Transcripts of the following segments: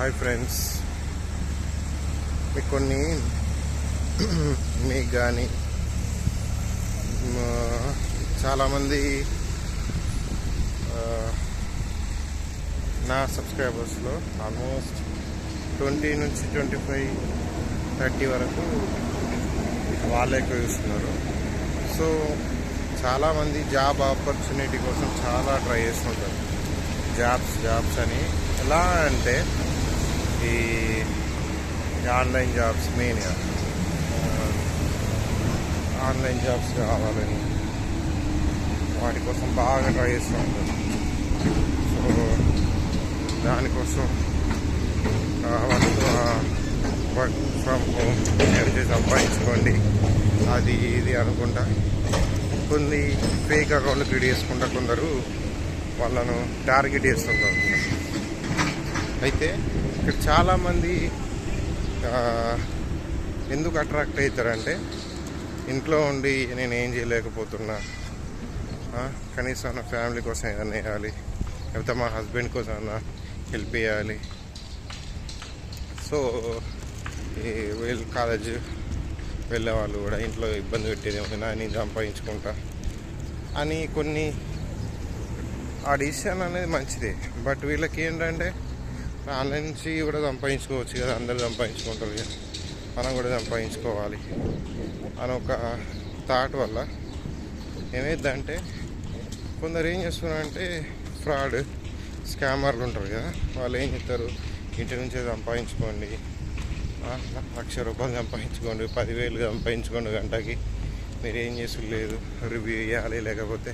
Hi friends. మీకు కొన్ని మీకు కానీ చాలామంది నా సబ్స్క్రైబర్స్లో ఆల్మోస్ట్ ట్వంటీ నుంచి ట్వంటీ ఫైవ్ థర్టీ వరకు వాళ్ళే ఎక్కువ చూస్తున్నారు. సో చాలామంది జాబ్ ఆపర్చునిటీ కోసం చాలా ట్రై చేస్తుంటారు. జాబ్స్ జాబ్స్ అని. ఎలా అంటే ఈ ఆన్లైన్ జాబ్స్ మెయిన్గా ఆన్లైన్ జాబ్స్ కావాలని వాటి కోసం బాగా ట్రై చేస్తూ ఉంటాను సో దానికోసం వర్క్ ఫ్రమ్ హోమ్ చేసి సంపాదించుకోండి. అది ఇది అనుకుంటా. కొన్ని ఫేక్ అకౌంట్లు క్రియేట్ చేసుకుంటా కొందరు వాళ్ళను టార్గెట్ చేస్తుంటారు అయితే ఇక్కడ చాలామంది ఎందుకు అట్రాక్ట్ అవుతారంటే ఇంట్లో ఉండి నేను ఏం చేయలేకపోతున్నా కనీసం నా ఫ్యామిలీ కోసం ఏదైనా వేయాలి లేకపోతే మా హస్బెండ్ కోసం ఏదైనా హెల్ప్ చేయాలి. సో ఈ వీళ్ళు కాలేజ్ వెళ్ళే వాళ్ళు కూడా ఇంట్లో ఇబ్బంది పెట్టేది నేను సంపాదించుకుంటా అని కొన్ని ఆ డిసిషన్ అనేది మంచిదే. బట్ వీళ్ళకి ఏంటంటే ఆన్లైన్ నుంచి కూడా సంపాదించుకోవచ్చు కదా అందరూ సంపాదించుకుంటారు కదా. మనం కూడా సంపాదించుకోవాలి అని ఒక థాట్ వల్ల ఏమైందంటే కొందరు ఏం చేస్తున్నారంటే ఫ్రాడ్ స్కామర్లు ఉంటారు కదా వాళ్ళు ఏం చెప్తారు ఇంటి నుంచే సంపాదించుకోండి లక్ష రూపాయలు సంపాదించుకోండి పదివేలు సంపాదించుకోండి గంటకి. మీరు ఏం చేసి రివ్యూ చేయాలి లేకపోతే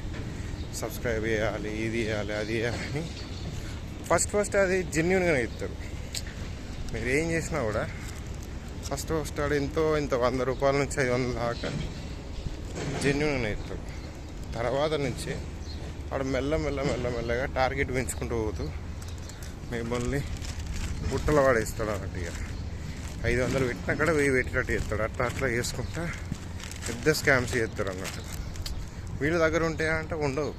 సబ్స్క్రైబ్ చేయాలి ఇది చేయాలి అది చేయాలని ఫస్ట్ ఫస్ట్ అది జెన్యున్గానే ఇస్తారు మీరు ఏం చేసినా కూడా ఫస్ట్ ఫస్ట్ ఆడు ఎంతో ఇంత వంద రూపాయల నుంచి ఐదు వందల దాకా జెన్యున్గా ఇస్తారు తర్వాత నుంచి వాడు మెల్ల మెల్ల మెల్ల మెల్లగా టార్గెట్ పెంచుకుంటూ పోతూ మిమ్మల్ని బుట్టలు వాడేస్తాడు అన్నట్టు ఇక. ఐదు వందలు పెట్టిన అక్కడ వెయ్యి పెట్టినట్టు చేస్తాడు. అట్లా అట్లా చేసుకుంటా పెద్ద స్కామ్స్ చేస్తారు అన్నట్టు వీళ్ళ దగ్గర ఉంటాయా అంటే ఉండవు.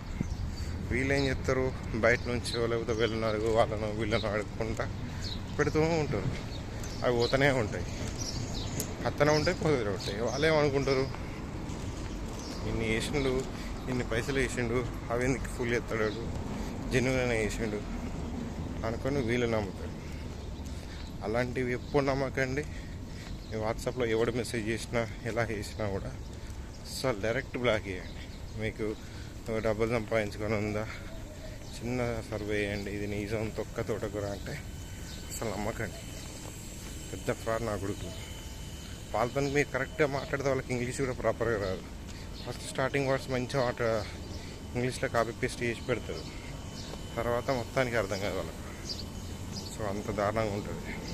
వీళ్ళు ఏం చేస్తారు? బయట నుంచి లేకపోతే వీళ్ళని అడుగు వాళ్ళను వీళ్ళను అడుగుకుంటా పెడుతూ ఉంటారు. అవి పోతూనే ఉంటాయి. అత్తనే ఉంటాయి పోతూనే ఉంటాయి. వాళ్ళు ఏమనుకుంటారు ఇన్ని వేసిండు ఇన్ని పైసలు వేసిండు అవి ఎందుకు ఫుల్ ఎత్తాడు జెన్యున్ వేసిండు అనుకొని వీళ్ళు నమ్ముతారు. అలాంటివి ఎప్పుడు నమ్మకండి. మీ వాట్సాప్లో ఎవడు మెసేజ్ చేసినా ఎలా చేసినా కూడా సో డైరెక్ట్ బ్లాక్ చేయండి. మీకు డబ్బులు సంపాదించుకొని ఉందా? చిన్న సర్వే చేయండి. ఇది నిజం తొక్క తోటకూర అంటే అసలు నమ్మకండి. పెద్ద ఫ్రాడ్ నా కొడుకు. వాళ్ళతో మీరు కరెక్ట్గా మాట్లాడితే వాళ్ళకి ఇంగ్లీష్ కూడా ప్రాపర్గా రాదు. ఫస్ట్ స్టార్టింగ్ వర్డ్స్ మంచిగా మాట ఇంగ్లీష్లో కాపీ పేస్ట్ చేసి పెడతారు. తర్వాత మొత్తానికి అర్థం కాదు వాళ్ళకి. సో అంత దారుణంగా ఉంటుంది.